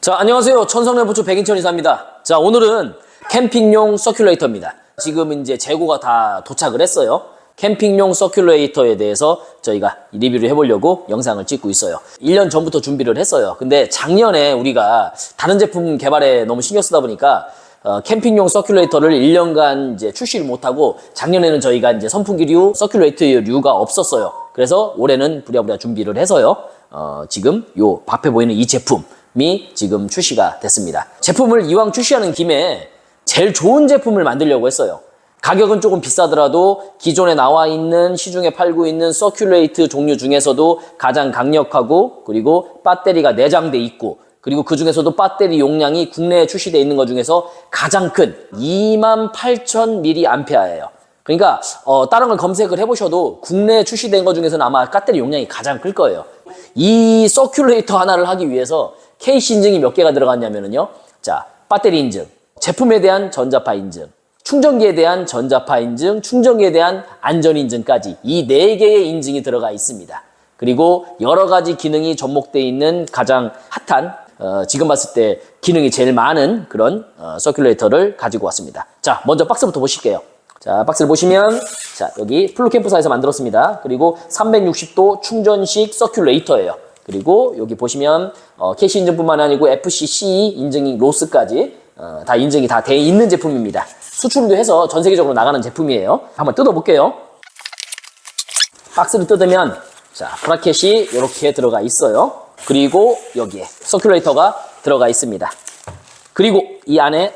자, 안녕하세요. 천성래 부초 백인천 이사입니다. 자, 오늘은 캠핑용 서큘레이터입니다. 지금 이제 재고가 다 도착을 했어요. 캠핑용 서큘레이터에 대해서 저희가 리뷰를 해보려고 영상을 찍고 있어요. 1년 전부터 준비를 했어요. 근데 작년에 우리가 다른 제품 개발에 너무 신경 쓰다 보니까 어, 캠핑용 서큘레이터를 1년간 이제 출시를 못하고 작년에는 저희가 이제 선풍기류 서큘레이터류가 없었어요. 그래서 올해는 부랴부랴 준비를 해서요. 어, 지금 요 앞에 보이는 이 제품 이 지금 출시가 됐습니다. 제품을 이왕 출시하는 김에 제일 좋은 제품을 만들려고 했어요. 가격은 조금 비싸더라도 기존에 나와 있는 시중에 팔고 있는 서큘레이트 종류 중에서도 가장 강력하고 그리고 배터리가 내장돼 있고 그리고 그 중에서도 배터리 용량이 국내에 출시되어 있는 것 중에서 가장 큰 28,000mAh예요. 그러니까 어, 다른 걸 검색을 해보셔도 국내에 출시된 것 중에서는 아마 배터리 용량이 가장 클 거예요. 이 서큘레이터 하나를 하기 위해서 KC 인증이 몇 개가 들어갔냐면요. 자, 배터리 인증, 제품에 대한 전자파 인증, 충전기에 대한 전자파 인증, 충전기에 대한 안전 인증까지 이 네 개의 인증이 들어가 있습니다. 그리고 여러 가지 기능이 접목되어 있는 가장 핫한 어, 지금 봤을 때 기능이 제일 많은 그런 어, 서큘레이터를 가지고 왔습니다. 자, 먼저 박스부터 보실게요. 자, 박스를 보시면 자, 여기 플루캠프사에서 만들었습니다. 그리고 360도 충전식 서큘레이터예요. 그리고 여기 보시면 어, 캐시 인증뿐만 아니고 FCC 인증이 로스까지 어, 다 인증이 다 돼 있는 제품입니다. 수출도 해서 전 세계적으로 나가는 제품이에요. 한번 뜯어볼게요. 박스를 뜯으면 자 브라켓이 이렇게 들어가 있어요. 그리고 여기에 서큘레이터가 들어가 있습니다. 그리고 이 안에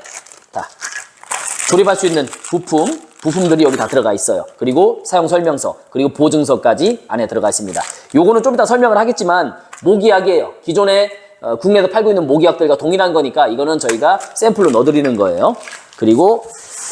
다 조립할 수 있는 부품, 부품들이 여기 다 들어가 있어요. 그리고 사용 설명서, 그리고 보증서까지 안에 들어가 있습니다. 요거는 좀 이따 설명을 하겠지만 모기약이에요. 기존에 어, 국내에서 팔고 있는 모기약들과 동일한 거니까 이거는 저희가 샘플로 넣어드리는 거예요. 그리고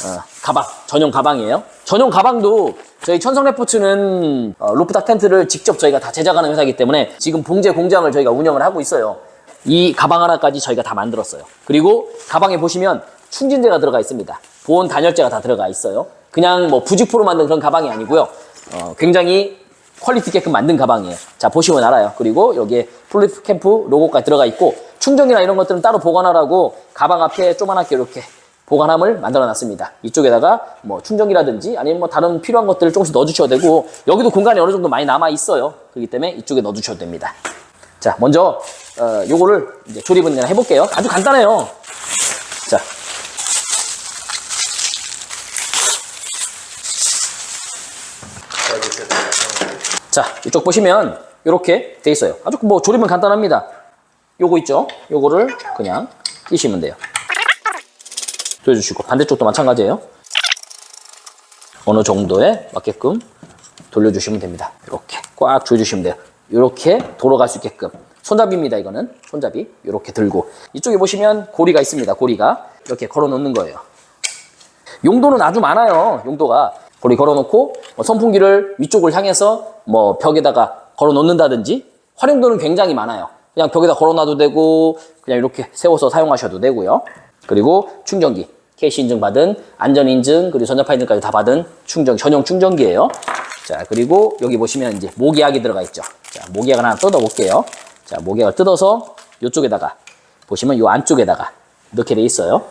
어, 가방, 전용 가방이에요. 전용 가방도 저희 천성레포츠는 어, 로프탑 텐트를 직접 저희가 다 제작하는 회사이기 때문에 지금 봉제 공장을 저희가 운영을 하고 있어요. 이 가방 하나까지 저희가 다 만들었어요. 그리고 가방에 보시면 충진제가 들어가 있습니다. 보온 단열재가 다 들어가 있어요. 그냥 뭐 부직포로 만든 그런 가방이 아니고요. 어, 굉장히 퀄리티 있게끔 만든 가방이에요. 자, 보시면 알아요. 그리고 여기에 플립 캠프 로고까지 들어가 있고 충전기나 이런 것들은 따로 보관하라고 가방 앞에 조그맣게 이렇게 보관함을 만들어 놨습니다. 이쪽에다가 뭐 충전기라든지 아니면 뭐 다른 필요한 것들을 조금씩 넣어 주셔도 되고 여기도 공간이 어느 정도 많이 남아 있어요. 그렇기 때문에 이쪽에 넣어 주셔도 됩니다. 자, 먼저 어, 요거를 이제 조립은 그냥 해 볼게요. 아주 간단해요. 자, 자, 이쪽 보시면 이렇게 돼 있어요. 아주 뭐 조립은 간단합니다. 요거 있죠? 요거를 그냥 끼시면 돼요. 돌려주시고 반대쪽도 마찬가지예요. 어느 정도에 맞게끔 돌려주시면 됩니다. 이렇게 꽉 조여주시면 돼요. 이렇게 돌아갈 수 있게끔 손잡이입니다. 이거는 손잡이 이렇게 들고 이쪽에 보시면 고리가 있습니다. 고리가 이렇게 걸어 놓는 거예요. 용도는 아주 많아요. 용도가 고리 걸어놓고 뭐 선풍기를 위쪽을 향해서 뭐 벽에다가 걸어 놓는다든지 활용도는 굉장히 많아요. 그냥 벽에다 걸어놔도 되고 그냥 이렇게 세워서 사용하셔도 되고요. 그리고 충전기 KC 인증 받은 안전 인증 그리고 전자파 인증까지 다 받은 충전 전용 충전기예요. 자 그리고 여기 보시면 이제 모기약이 들어가 있죠. 자 모기약 하나 뜯어 볼게요. 자 모기약을 뜯어서 이쪽에다가 보시면 이 안쪽에다가 넣게 돼 있어요.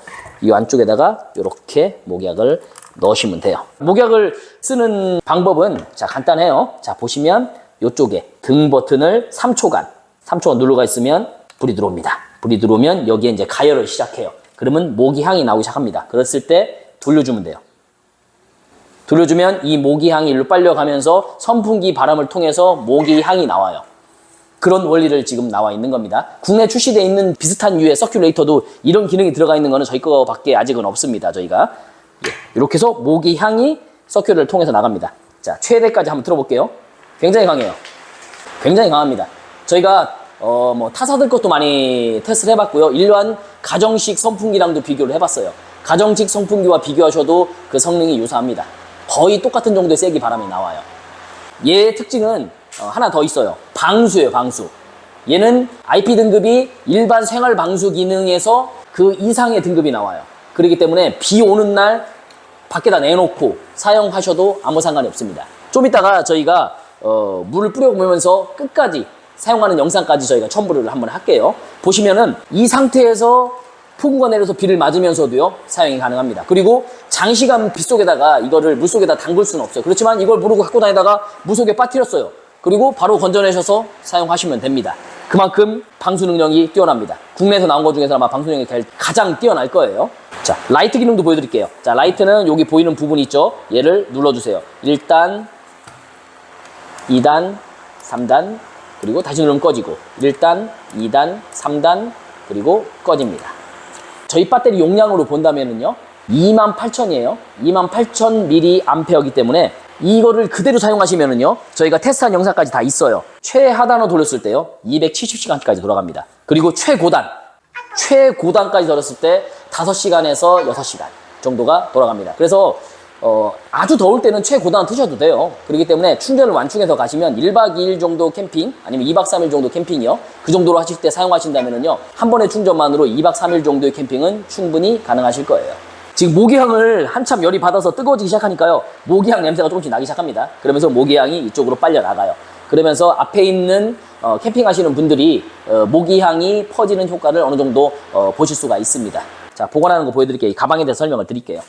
이 안쪽에다가 이렇게 목약을 넣으시면 돼요. 목약을 쓰는 방법은 자 간단해요. 자 보시면 이쪽에 등 버튼을 3초간 3초간 누르고 있으면 불이 들어옵니다. 불이 들어오면 여기에 이제 가열을 시작해요. 그러면 모기 향이 나오기 시작합니다. 그랬을 때 돌려주면 돼요. 돌려주면 이 모기 향이 일로 빨려가면서 선풍기 바람을 통해서 모기 향이 나와요. 그런 원리를 지금 나와 있는 겁니다. 국내 출시되어 있는 비슷한 유의 서큘레이터도 이런 기능이 들어가 있는 거는 저희 거밖에 아직은 없습니다. 저희가 예, 이렇게 해서 모기 향이 서큘을 통해서 나갑니다. 자 최대까지 한번 들어볼게요. 굉장히 강해요. 굉장히 강합니다. 저희가 어, 뭐 타사들 것도 많이 테스트를 해봤고요. 일반 가정식 선풍기랑도 비교를 해봤어요. 가정식 선풍기와 비교하셔도 그 성능이 유사합니다. 거의 똑같은 정도의 세기 바람이 나와요. 얘의 특징은 어, 하나 더 있어요. 방수예요, 방수. 얘는 IP 등급이 일반 생활 방수 기능에서 그 이상의 등급이 나와요. 그렇기 때문에 비 오는 날 밖에다 내놓고 사용하셔도 아무 상관이 없습니다. 좀 이따가 저희가 어, 물을 뿌려보면서 끝까지 사용하는 영상까지 저희가 첨부를 한번 할게요. 보시면은 이 상태에서 폭우가 내려서 비를 맞으면서도요 사용이 가능합니다. 그리고 장시간 빗속에다가 이거를 물속에다 담글 수는 없어요. 그렇지만 이걸 모르고 갖고 다니다가 물속에 빠뜨렸어요. 그리고 바로 건져내셔서 사용하시면 됩니다. 그만큼 방수 능력이 뛰어납니다. 국내에서 나온 것 중에서 아마 방수 능력이 가장 뛰어날 거예요. 자, 라이트 기능도 보여드릴게요. 자, 라이트는 여기 보이는 부분 있죠? 얘를 눌러주세요. 1단, 2단, 3단, 그리고 다시 누르면 꺼지고 1단, 2단, 3단, 그리고 꺼집니다. 저희 배터리 용량으로 본다면은요 28,000이에요 28,000mAh이기 때문에 이거를 그대로 사용하시면은요 저희가 테스트한 영상까지 다 있어요 최하단으로 돌렸을 때요 270시간까지 돌아갑니다 그리고 최고단 최고단까지 돌렸을 때 5시간에서 6시간 정도가 돌아갑니다 그래서 어, 아주 더울 때는 최고단 트셔도 돼요. 그렇기 때문에 충전을 완충해서 가시면 1박 2일 정도 캠핑, 아니면 2박 3일 정도 캠핑이요. 그 정도로 하실 때 사용하신다면요. 한 번의 충전만으로 2박 3일 정도의 캠핑은 충분히 가능하실 거예요. 지금 모기향을 한참 열이 받아서 뜨거워지기 시작하니까요. 모기향 냄새가 조금씩 나기 시작합니다. 그러면서 모기향이 이쪽으로 빨려 나가요. 그러면서 앞에 있는 어, 캠핑하시는 분들이 어, 모기향이 퍼지는 효과를 어느 정도 어, 보실 수가 있습니다. 자, 보관하는 거 보여드릴게요. 이 가방에 대해서 설명을 드릴게요.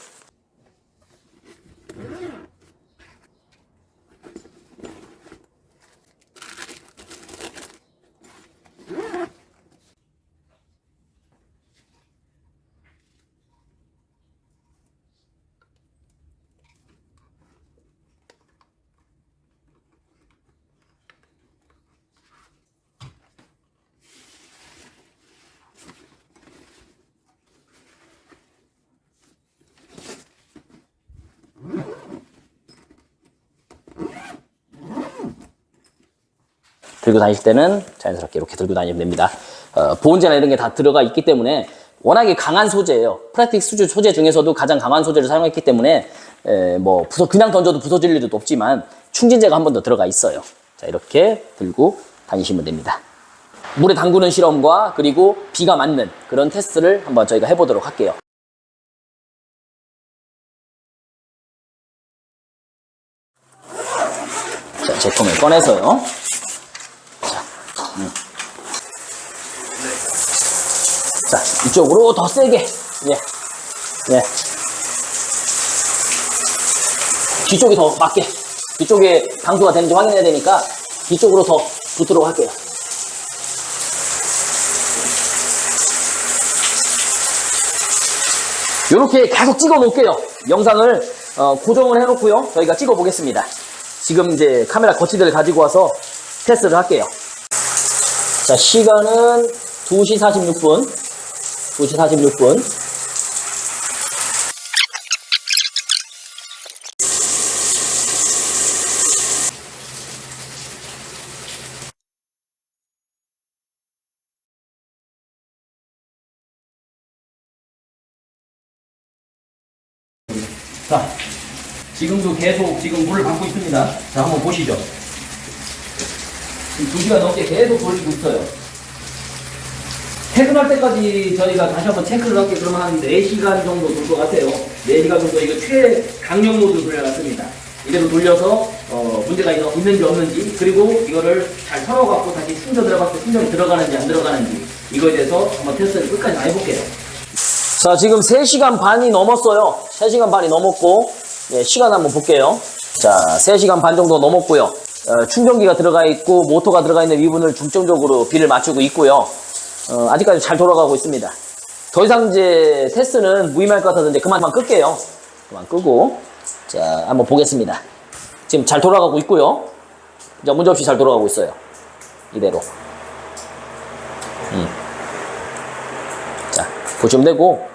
들고 다니실 때는 자연스럽게 이렇게 들고 다니면 됩니다. 어, 보온재나 이런 게 다 들어가 있기 때문에 워낙에 강한 소재예요. 플라스틱 수주 소재 중에서도 가장 강한 소재를 사용했기 때문에 에, 뭐 부서 그냥 던져도 부서질 일도 없지만 충진재가 한 번 더 들어가 있어요. 자 이렇게 들고 다니시면 됩니다. 물에 담그는 실험과 그리고 비가 맞는 그런 테스트를 한번 저희가 해보도록 할게요. 자 제품을 꺼내서요. 자, 이쪽으로 더 세게. 예. 예. 뒤쪽이 더 맞게. 뒤쪽에 방수가 되는지 확인해야 되니까 뒤쪽으로 더 붙도록 할게요. 이렇게 계속 찍어 놓을게요. 영상을 어, 고정을 해 놓고요. 저희가 찍어 보겠습니다. 지금 이제 카메라 거치대를 가지고 와서 테스트를 할게요. 자, 시간은 2시 46분. 2시 46분. 자, 지금도 계속 지금 물을 받고 있습니다. 자, 한번 보시죠. 지금 2시간 넘게 계속 돌리고 있어요. 퇴근할 때까지 저희가 다시 한번 체크를 할게 그러면 한 4시간 정도 돌 것 같아요. 4시간 정도 이거 최강력 모드로 돌려놨습니다. 이대로 돌려서 어, 문제가 있- 있는지 없는지 그리고 이거를 잘 털어갖고 다시 충전 들어갔을 때 충전이 들어가는지 안 들어가는지 이거에 대해서 한번 테스트를 끝까지 다 해볼게요. 자 지금 3시간 반이 넘었어요. 3시간 반이 넘었고 예, 시간 한번 볼게요. 자 3시간 반 정도 넘었고요. 어, 충전기가 들어가 있고 모터가 들어가 있는 위분을 중점적으로 비를 맞추고 있고요. 어, 아직까지 잘 돌아가고 있습니다. 더 이상 이제 테스트는 무의미할 것 이제 그만 그만 끌게요. 그만 끄고 자 한번 보겠습니다. 지금 잘 돌아가고 있고요. 이제 문제 없이 잘 돌아가고 있어요. 이대로. 음. 자 보시면 되고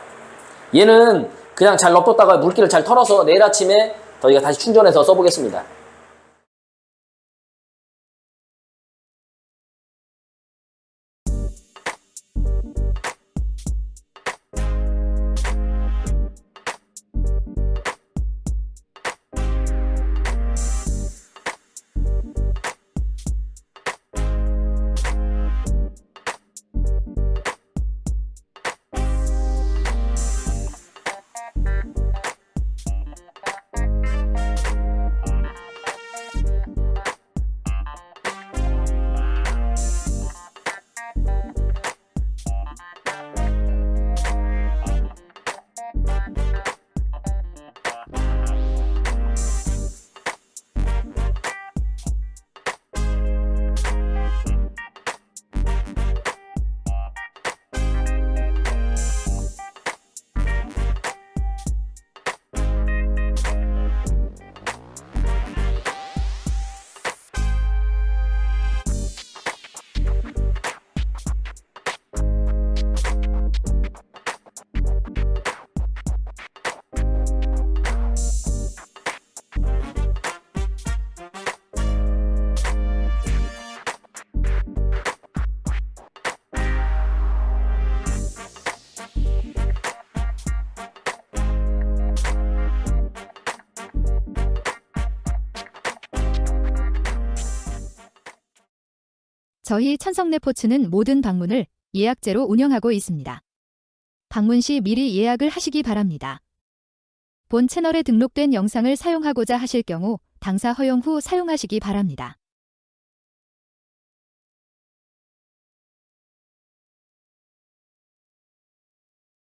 얘는 그냥 잘 놔뒀다가 물기를 잘 털어서 내일 아침에 저희가 다시 충전해서 써보겠습니다. 저희 천성레포츠는 모든 방문을 예약제로 운영하고 있습니다. 방문 시 미리 예약을 하시기 바랍니다. 본 채널에 등록된 영상을 사용하고자 하실 경우 당사 허용 후 사용하시기 바랍니다.